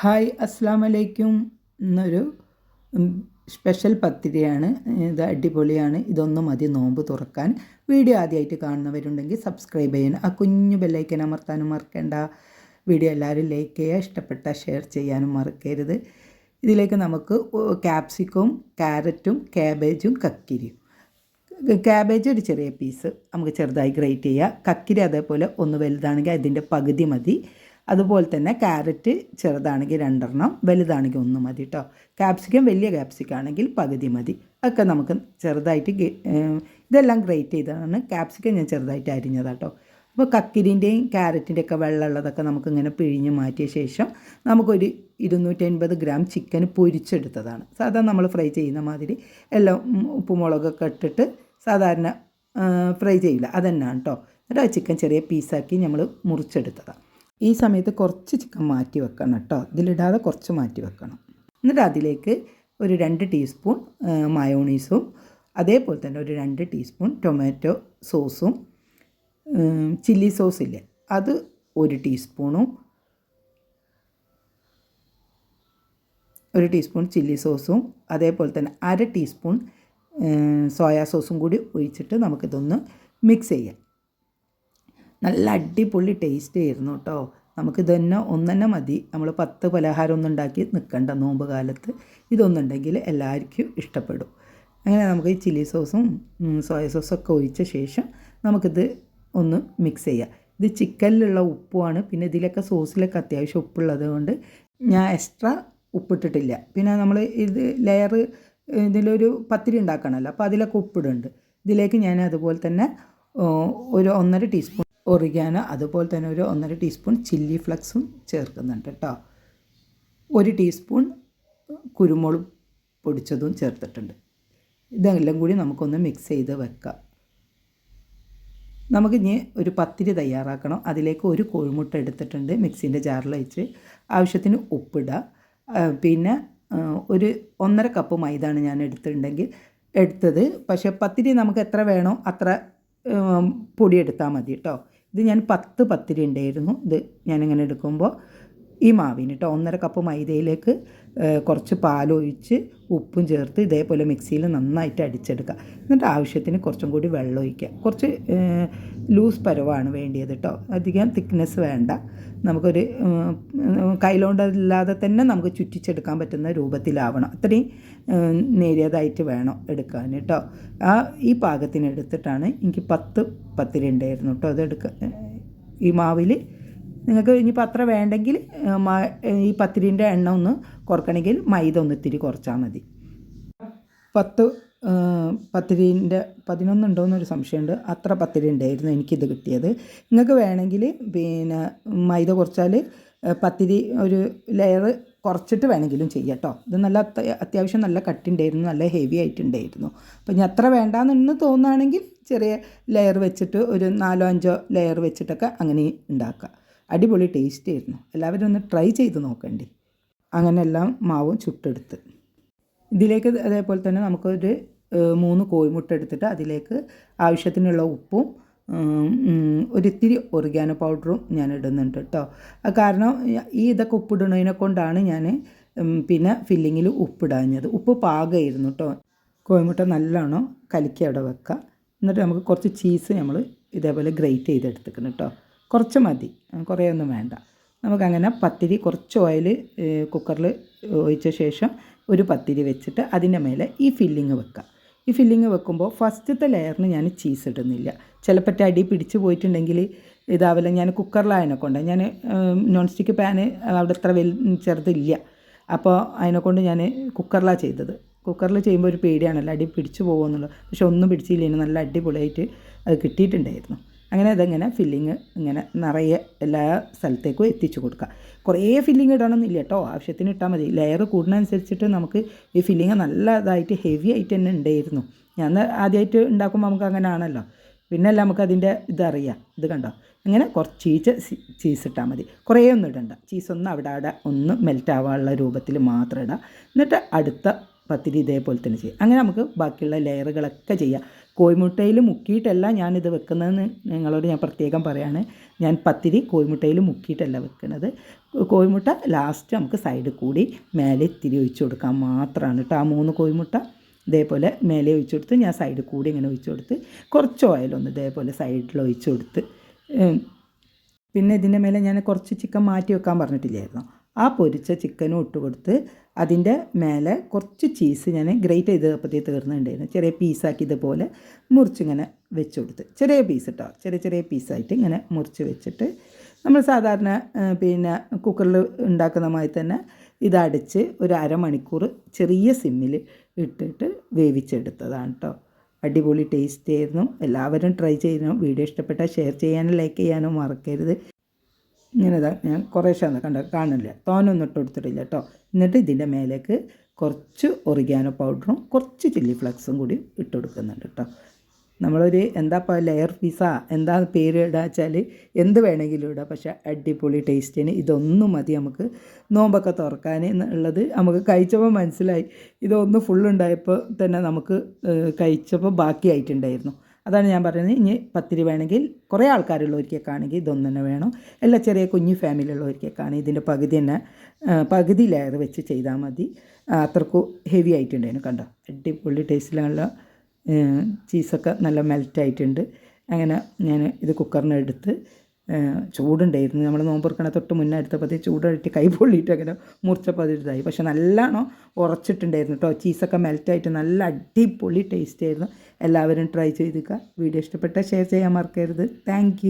Hi അസ്സാം വലൈക്കും എന്നൊരു സ്പെഷ്യൽ പത്തിരിയാണ്. ഇത് അടിപൊളിയാണ്. ഇതൊന്നും മതി നോമ്പ് തുറക്കാൻ. വീഡിയോ ആദ്യമായിട്ട് കാണുന്നവരുണ്ടെങ്കിൽ സബ്സ്ക്രൈബ് ചെയ്യണം. ആ കുഞ്ഞു ബെല്ലൈക്കൻ അമർത്താനും മറക്കേണ്ട. വീഡിയോ എല്ലാവരും ലൈക്ക് ചെയ്യുക ഇഷ്ടപ്പെട്ട ഷെയർ ചെയ്യാനും മറക്കരുത്. ഇതിലേക്ക് നമുക്ക് ക്യാപ്സിക്കവും ക്യാരറ്റും ക്യാബേജും കക്കിരിയും. ക്യാബേജ് ഒരു ചെറിയ പീസ്. നമുക്ക് ചെറുതായി ഗ്രേറ്റ് ചെയ്യുക കക്കിരി അതേപോലെ ഒന്ന് വലുതാണെങ്കിൽ അതിന്റെ പകുതി മതി. അതുപോലെ തന്നെ ക്യാരറ്റ് ചെറുതാണെങ്കിൽ രണ്ടെണ്ണം വലുതാണെങ്കിൽ ഒന്ന് മതി കേട്ടോ ക്യാപ്സിക്കം വലിയ ക്യാപ്സിക്കം ആണെങ്കിൽ പകുതി മതി. ഒക്കെ നമുക്ക് ചെറുതായിട്ട് ഇതെല്ലാം ഗ്രേറ്റ് ചെയ്തതാണ് ക്യാപ്സിക്കം ഞാൻ ചെറുതായിട്ട് അരിഞ്ഞതാണ് കേട്ടോ അപ്പോൾ കക്കിരിന്റെയും ക്യാരറ്റിന്റെ ഒക്കെ വെള്ളമുള്ളതൊക്കെ നമുക്കിങ്ങനെ പിഴിഞ്ഞ് മാറ്റിയ ശേഷം നമുക്കൊരു ഇരുന്നൂറ്റൻപത് ഗ്രാം ചിക്കൻ പൊരിച്ചെടുത്തതാണ്. സാധാരണ നമ്മൾ ഫ്രൈ ചെയ്യുന്ന മാതിരി എല്ലാം ഉപ്പുമുളകൊക്കെ ഇട്ടിട്ട് സാധാരണ ഫ്രൈ ചെയ്യില്ല. അതന്നെയാണ് കേട്ടോ എന്നിട്ട് ആ ചിക്കൻ ചെറിയ പീസാക്കി നമ്മൾ മുറിച്ചെടുത്തതാണ് ഈ സമയത്ത് കുറച്ച് ചിക്കൻ മാറ്റി വെക്കണം കേട്ടോ. ഇതിലിടാതെ കുറച്ച് മാറ്റി വെക്കണം. എന്നിട്ട് അതിലേക്ക് ഒരു രണ്ട് ടീസ്പൂൺ മയോണീസും അതേപോലെ തന്നെ ഒരു രണ്ട് ടീസ്പൂൺ ടൊമാറ്റോ സോസും ചില്ലി സോസ് ഇല്ലേ അത് ഒരു ടീസ്പൂണും ഒരു ടീസ്പൂൺ ചില്ലി സോസും അതേപോലെ തന്നെ അര ടീസ്പൂൺ സോയാ സോസും കൂടി ഒഴിച്ചിട്ട് നമുക്കിതൊന്ന് മിക്സ് ചെയ്യാം. നല്ല അടിപൊളി ടേസ്റ്റ് ആയിരുന്നു കേട്ടോ നമുക്ക് തന്നെ ഒന്നെന്നെ മതി. നമ്മൾ പത്ത് പലഹാരം ഒന്നും ഉണ്ടാക്കി നിൽക്കണ്ട നോമ്പ് കാലത്ത്. ഇതൊന്നുണ്ടെങ്കിൽ എല്ലാവർക്കും ഇഷ്ടപ്പെടും. അങ്ങനെ നമുക്ക് ഈ ചില്ലി സോസും സോയ സോസും ഒക്കെ ഒഴിച്ച ശേഷം നമുക്കിത് ഒന്ന് മിക്സ് ചെയ്യാം. ഇത് ചിക്കനിലുള്ള ഉപ്പുമാണ് പിന്നെ ഇതിലൊക്കെ സോസിലൊക്കെ അത്യാവശ്യം ഉപ്പുള്ളത് കൊണ്ട് ഞാൻ എക്സ്ട്രാ ഉപ്പിട്ടിട്ടില്ല. പിന്നെ നമ്മൾ ഇത് ലെയർ ഇതിലൊരു പത്തിരി ഉണ്ടാക്കണമല്ലോ അപ്പോൾ അതിലൊക്കെ ഉപ്പിടുന്നുണ്ട്. ഇതിലേക്ക് ഞാൻ അതുപോലെ തന്നെ ഒരു ഒന്നര ടീസ്പൂൺ ഒറിഗാനോ അതുപോലെ തന്നെ ഒരു ഒന്നര ടീസ്പൂൺ ചില്ലി ഫ്ലക്സും ചേർക്കുന്നുണ്ട് കേട്ടോ. ഒരു ടീസ്പൂൺ കുരുമുളക് പൊടിച്ചതും ചേർത്തിട്ടുണ്ട്. ഇതെല്ലാം കൂടി നമുക്കൊന്ന് മിക്സ് ചെയ്ത് വെക്കാം. നമുക്ക് ഇനി ഒരു പത്തിരി തയ്യാറാക്കണം. അതിലേക്ക് ഒരു കോഴിമുട്ട എടുത്തിട്ടുണ്ട് മിക്സിന്റെ ജാറിൽ വെച്ച് ആവശ്യത്തിന് ഉപ്പിടുക പിന്നെ ഒരു ഒന്നര കപ്പ് മൈദാണ് ഞാൻ എടുത്തിട്ടുണ്ടെങ്കിൽ എടുത്തത്. പക്ഷേ പത്തിരി നമുക്ക് എത്ര വേണോ അത്ര പൊടി എടുത്താൽ മതി കേട്ടോ. ഇത് ഞാൻ പത്ത് പത്തിരി ഉണ്ടായിരുന്നു. ഇത് ഞാനിങ്ങനെ എടുക്കുമ്പോൾ ഈ മാവിന് കേട്ടോ ഒന്നര കപ്പ് മൈദയിലേക്ക് കുറച്ച് പാലൊഴിച്ച് ഉപ്പും ചേർത്ത് ഇതേപോലെ മിക്സിയിൽ നന്നായിട്ട് അടിച്ചെടുക്കുക എന്നിട്ട് ആവശ്യത്തിന് കുറച്ചും കൂടി വെള്ളം ഒഴിക്കുക കുറച്ച് ലൂസ് പരവാണ് വേണ്ടിയത് കേട്ടോ അധികം തിക്നെസ് വേണ്ട. നമുക്കൊരു കൈലോണ്ടല്ലാതെ തന്നെ നമുക്ക് ചുറ്റിച്ചെടുക്കാൻ പറ്റുന്ന രൂപത്തിലാവണം. അത്രയും നേരിയതായിട്ട് വേണം എടുക്കാൻ കേട്ടോ ആ ഈ പാകത്തിന് എടുത്തിട്ടാണ് എനിക്ക് പത്ത് പത്തിരി ഉണ്ടായിരുന്നു കേട്ടോ അതെടുക്ക ഈ മാവിൽ നിങ്ങൾക്ക് ഇനിയിപ്പോൾ അത്ര വേണ്ടെങ്കിൽ ഈ പത്തിരിന്റെ എണ്ണ ഒന്ന് കുറക്കണമെങ്കിൽ മൈദ ഒന്ന് ഇത്തിരി കുറച്ചാൽ മതി. പത്ത് പത്തിരീന്റെ പത്തിരിന്റെ പതിനൊന്നുണ്ടോ സംശയമുണ്ട്. അത്ര പത്തിരി ഉണ്ടായിരുന്നു എനിക്കിത് കിട്ടിയത്. നിങ്ങൾക്ക് വേണമെങ്കിൽ പിന്നെ മൈദ കുറച്ചാൽ പത്തിരി ഒരു ലെയർ കുറച്ചിട്ട് വേണമെങ്കിലും ചെയ്യാം കേട്ടോ ഇത് നല്ല അത്യാവശ്യം നല്ല കട്ടുണ്ടായിരുന്നു നല്ല ഹെവി ആയിട്ടുണ്ടായിരുന്നു അപ്പം ഇനി അത്ര വേണ്ടാന്ന് തോന്നുകയാണെങ്കിൽ ചെറിയ ലെയർ വെച്ചിട്ട് ഒരു നാലോ അഞ്ചോ ലെയർ വെച്ചിട്ടൊക്കെ അങ്ങനെ ഉണ്ടാക്കുക അടിപൊളി ടേസ്റ്റ് ആയിരുന്നു. എല്ലാവരും ഒന്ന് ട്രൈ ചെയ്ത് നോക്കണ്ടേ. അങ്ങനെ എല്ലാം മാവും ചുട്ടെടുത്ത്. ഇതിലേക്ക് അതേപോലെ തന്നെ നമുക്കൊരു മൂന്ന് കോഴിമുട്ട എടുത്തിട്ട് അതിലേക്ക് ആവശ്യത്തിനുള്ള ഉപ്പും ഒരിത്തിരി ഒറിഗാനോ പൗഡറും ഞാൻ ഇടുന്നുണ്ട് കേട്ടോ. കാരണം ഈ ഇതൊക്കെ ഉപ്പിടുന്നതിനെ കൊണ്ടാണ് ഞാൻ പിന്നെ ഫില്ലിങ്ങിൽ ഉപ്പിടാഞ്ഞത്. ഉപ്പ് പാകമായിരുന്നു കേട്ടോ. കോഴിമുട്ട നല്ലോണം കലക്കി അവിടെ വെക്കുക. എന്നിട്ട് നമുക്ക് കുറച്ച് ചീസ് നമ്മൾ ഇതേപോലെ ഗ്രേറ്റ് ചെയ്തെടുത്തിക്കണം കേട്ടോ. കുറച്ച് മതി. കുറേയൊന്നും വേണ്ട. നമുക്കങ്ങനെ പത്തിരി കുറച്ച് ഓയിൽ കുക്കറിൽ ഒഴിച്ച ശേഷം ഒരു പത്തിരി വെച്ചിട്ട് അതിന്റെ മേലെ ഈ ഫില്ലിങ് വെക്കുക ഈ ഫില്ലിങ് വെക്കുമ്പോൾ ഫസ്റ്റത്തെ ലെയറിന് ഞാൻ ചീസ് ഇടുന്നില്ല. ചിലപ്പോൾ അടി പിടിച്ച് പോയിട്ടുണ്ടെങ്കിൽ ഇതാവില്ല. ഞാൻ കുക്കറിലായതിനെ കൊണ്ട് ഞാൻ നോൺ സ്റ്റിക്ക് പാന് അവിടെ അത്ര വലു ചെറുതില്ല. അപ്പോൾ അതിനെക്കൊണ്ട് ഞാൻ കുക്കറിലാണ് ചെയ്തത്. കുക്കറിൽ ചെയ്യുമ്പോൾ ഒരു പേടിയാണല്ലോ. അടി പിടിച്ചു പോകുമെന്നുള്ളത്. പക്ഷെ ഒന്നും പിടിച്ചില്ല. നല്ല അടിപൊളിയായിട്ട് അത് കിട്ടിയിട്ടുണ്ടായിരുന്നു. അങ്ങനെ അതങ്ങനെ ഫില്ലിങ് ഇങ്ങനെ നിറയെ എല്ലാ സ്ഥലത്തേക്കും എത്തിച്ചു കൊടുക്കുക. കുറേ ഫില്ലിങ് ഇടണമെന്നില്ല കേട്ടോ. ആവശ്യത്തിന് ഇട്ടാൽ മതി. ലെയർ കൂടുന്നതനുസരിച്ചിട്ട് നമുക്ക് ഈ ഫില്ലിങ് നല്ലതായിട്ട് ഹെവി ആയിട്ട് തന്നെ ഉണ്ടായിരുന്നു. ഞാൻ ആദ്യമായിട്ട് ഉണ്ടാക്കുമ്പോൾ നമുക്ക് അങ്ങനെ ആണല്ലോ. പിന്നല്ല നമുക്ക് അതിന്റെ ഇതറിയാം ഇത് കണ്ടോ? അങ്ങനെ കുറച്ച് ചീച്ച ചീസ് ഇട്ടാൽ മതി. കുറേ ഒന്നും ഇടണ്ട. ചീസ് ഒന്ന് അവിടെ അവിടെ ഒന്ന് മെൽറ്റ് ആവാനുള്ള രൂപത്തിൽ മാത്രം ഇടാം. എന്നിട്ട് അടുത്ത പത്തിരി ഇതേപോലെ തന്നെ ചെയ്യാം. അങ്ങനെ നമുക്ക് ബാക്കിയുള്ള ലെയറുകളൊക്കെ ചെയ്യാം. കോഴിമുട്ടയിൽ മുക്കിയിട്ടല്ല ഞാനിത് വെക്കുന്നതെന്ന് നിങ്ങളോട് ഞാൻ പ്രത്യേകം പറയാണ്. ഞാൻ പത്തിരി കോഴിമുട്ടയിൽ മുക്കിയിട്ടല്ല വെക്കുന്നത്. കോഴിമുട്ട ലാസ്റ്റ് നമുക്ക് സൈഡിൽ കൂടി മേലെ ഇത്തിരി ഒഴിച്ചു കൊടുക്കാൻ മാത്രമാണ് കേട്ടോ. ആ മൂന്ന് കോഴിമുട്ട ഇതേപോലെ മേലെ ഒഴിച്ചു കൊടുത്ത് ഞാൻ സൈഡിൽ കൂടി ഇങ്ങനെ ഒഴിച്ചു കൊടുത്ത് കുറച്ച് ഓയിലൊന്ന് ഇതേപോലെ സൈഡിൽ ഒഴിച്ചു കൊടുത്ത് പിന്നെ ഇതിന്റെ മേലെ ഞാൻ കുറച്ച് ചിക്കൻ മാറ്റി വെക്കാൻ പറഞ്ഞിട്ടില്ലായിരുന്നു? ആ പൊരിച്ച ചിക്കനും ഇട്ട് കൊടുത്ത് അതിന്റെ മേലെ കുറച്ച് ചീസ് ഞാൻ ഗ്രേറ്റ് ചെയ്ത് അപ്പത്തേ തീർന്നിട്ടുണ്ടായിരുന്നു. ചെറിയ പീസാക്കി ഇതുപോലെ മുറിച്ചിങ്ങനെ വെച്ച് കൊടുത്ത്. ചെറിയ പീസ് കേട്ടോ ചെറിയ ചെറിയ പീസായിട്ട് ഇങ്ങനെ മുറിച്ച് വെച്ചിട്ട് നമ്മൾ സാധാരണ പിന്നെ കുക്കറിൽ ഉണ്ടാക്കുന്ന മാതിരി തന്നെ ഇതടിച്ച് ഒരു അരമണിക്കൂർ ചെറിയ സിമ്മിൽ ഇട്ടിട്ട് വേവിച്ചെടുത്തതാണ് കേട്ടോ അടിപൊളി ടേസ്റ്റ് ആയിരുന്നു. എല്ലാവരും ട്രൈ ചെയ്യണം. വീഡിയോ ഇഷ്ടപ്പെട്ടാൽ ഷെയർ ചെയ്യാനും ലൈക്ക് ചെയ്യാനും മറക്കരുത്. ഇങ്ങനെ ഞാൻ കുറേശ്ശാന്ന് കണ്ട കാണില്ല തോനൊന്നും ഇട്ട് കൊടുത്തിട്ടില്ല കേട്ടോ എന്നിട്ട് ഇതിന്റെ മേലേക്ക് കുറച്ച് ഒറിഗാനോ പൗഡറും കുറച്ച് ചില്ലി ഫ്ലക്സും കൂടി ഇട്ട് കൊടുക്കുന്നുണ്ട് കേട്ടോ നമ്മളൊരു എന്താ ഇപ്പോൾ ലെയർ പിസ എന്താ പേര് ഇടുക വെച്ചാൽ എന്ത് വേണമെങ്കിലും ഇടാം. പക്ഷേ അടിപൊളി ടേസ്റ്റിന് ഇതൊന്നും മതി നമുക്ക് നോമ്പൊക്കെ തുറക്കാൻ എന്നുള്ളത് നമുക്ക് കഴിച്ചപ്പോൾ മനസ്സിലായി. ഇതൊന്ന് ഫുള്ളുണ്ടായപ്പോൾ തന്നെ നമുക്ക് കഴിച്ചപ്പോൾ ബാക്കിയായിട്ടുണ്ടായിരുന്നു. അതാണ് ഞാൻ പറയുന്നത്. ഇനി പത്തിരി വേണമെങ്കിൽ കുറേ ആൾക്കാരുള്ളവർക്കൊക്കെ ആണെങ്കിൽ ഇതൊന്നു തന്നെ വേണം. എല്ലാ ചെറിയ കുഞ്ഞു ഫാമിലി ഉള്ളവർക്കൊക്കെ ആണെങ്കിൽ ഇതിന്റെ പകുതി തന്നെ പകുതി ലെയർ വെച്ച് ചെയ്താൽ മതി. അത്രക്കും ഹെവി ആയിട്ടുണ്ടായിരുന്നു. കണ്ടോ? അടിപൊളി ടേസ്റ്റിലുള്ള ചീസൊക്കെ നല്ല മെൽറ്റായിട്ടുണ്ട് അങ്ങനെ ഞാൻ ഇത് കുക്കറിന് എടുത്ത് ആ, ചൂടുണ്ടായിരുന്നു. നമ്മൾ നോമ്പുറക്കണ തൊട്ട് മുന്നേ എടുത്തപ്പോൾ ചൂടായിട്ട് കൈ പൊള്ളിയിട്ട് അങ്ങനെ ഇതായി. പക്ഷെ നല്ലോണം ഉറച്ചിട്ടുണ്ടായിരുന്നു കേട്ടോ ചീസൊക്കെ മെൽറ്റായിട്ട് നല്ല അടിപൊളി ടേസ്റ്റ് ആയിരുന്നു. എല്ലാവരും ട്രൈ ചെയ്തിക്കുക വീഡിയോ ഇഷ്ടപ്പെട്ടാൽ ഷെയർ ചെയ്യാൻ മറക്കരുത്. താങ്ക്